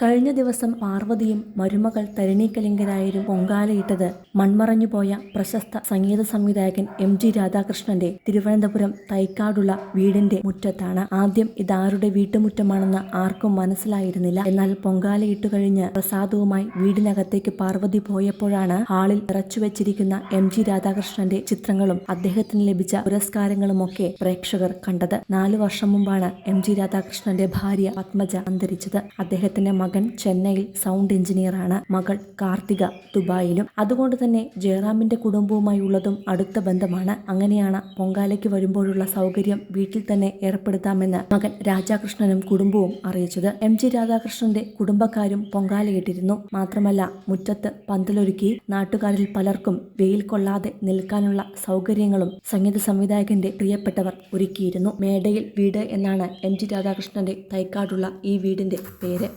കഴിഞ്ഞ ദിവസം പാർവതിയും മരുമകൾ തരിണീക്കലിംഗരായരും പൊങ്കാലയിട്ടത് മൺമറഞ്ഞുപോയ പ്രശസ്ത സംഗീത സംവിധായകൻ എം ജി രാധാകൃഷ്ണന്റെ തിരുവനന്തപുരം തൈക്കാടുള്ള വീടിന്റെ മുറ്റത്താണ്. ആദ്യം ഇതാരുടെ വീട്ടുമുറ്റമാണെന്ന് ആർക്കും മനസ്സിലായിരുന്നില്ല. എന്നാൽ പൊങ്കാലയിട്ടു കഴിഞ്ഞ് പ്രസാദവുമായി വീടിനകത്തേക്ക് പാർവതി പോയപ്പോഴാണ് ഹാളിൽ നിറച്ചുവെച്ചിരിക്കുന്ന എം ജി രാധാകൃഷ്ണന്റെ ചിത്രങ്ങളും അദ്ദേഹത്തിന് ലഭിച്ച പുരസ്കാരങ്ങളുമൊക്കെ പ്രേക്ഷകർ കണ്ടത്. നാലു വർഷം മുമ്പാണ് എം ജി രാധാകൃഷ്ണന്റെ ഭാര്യ പത്മജ അന്തരിച്ചത്. അദ്ദേഹത്തിന്റെ മകൻ ചെന്നൈയിൽ സൗണ്ട് എഞ്ചിനീയറാണ് മകൾ കാർത്തിക ദുബായിലും. അതുകൊണ്ട് തന്നെ ജയറാമിന്റെ കുടുംബവുമായുള്ളതും അടുത്ത ബന്ധമാണ്. അങ്ങനെയാണ് പൊങ്കാലയ്ക്ക് വരുമ്പോഴുള്ള സൗകര്യം വീട്ടിൽ തന്നെ ഏർപ്പെടുത്താമെന്ന് മകൻ രാജാകൃഷ്ണനും കുടുംബവും അറിയിച്ചത്. എം ജി രാധാകൃഷ്ണന്റെ കുടുംബക്കാരും പൊങ്കാലയിട്ടിരുന്നു. മാത്രമല്ല മുറ്റത്ത് പന്തലൊരുക്കി നാട്ടുകാരിൽ പലർക്കും വെയിൽ കൊള്ളാതെ നിൽക്കാനുള്ള സൗകര്യങ്ങളും സംഗീത സംവിധായകന്റെ പ്രിയപ്പെട്ടവർ ഒരുക്കിയിരുന്നു. മേടയിൽ വീട് എന്നാണ് എം ജി രാധാകൃഷ്ണന്റെ തൈക്കാടുള്ള ഈ വീടിന്റെ പേര്.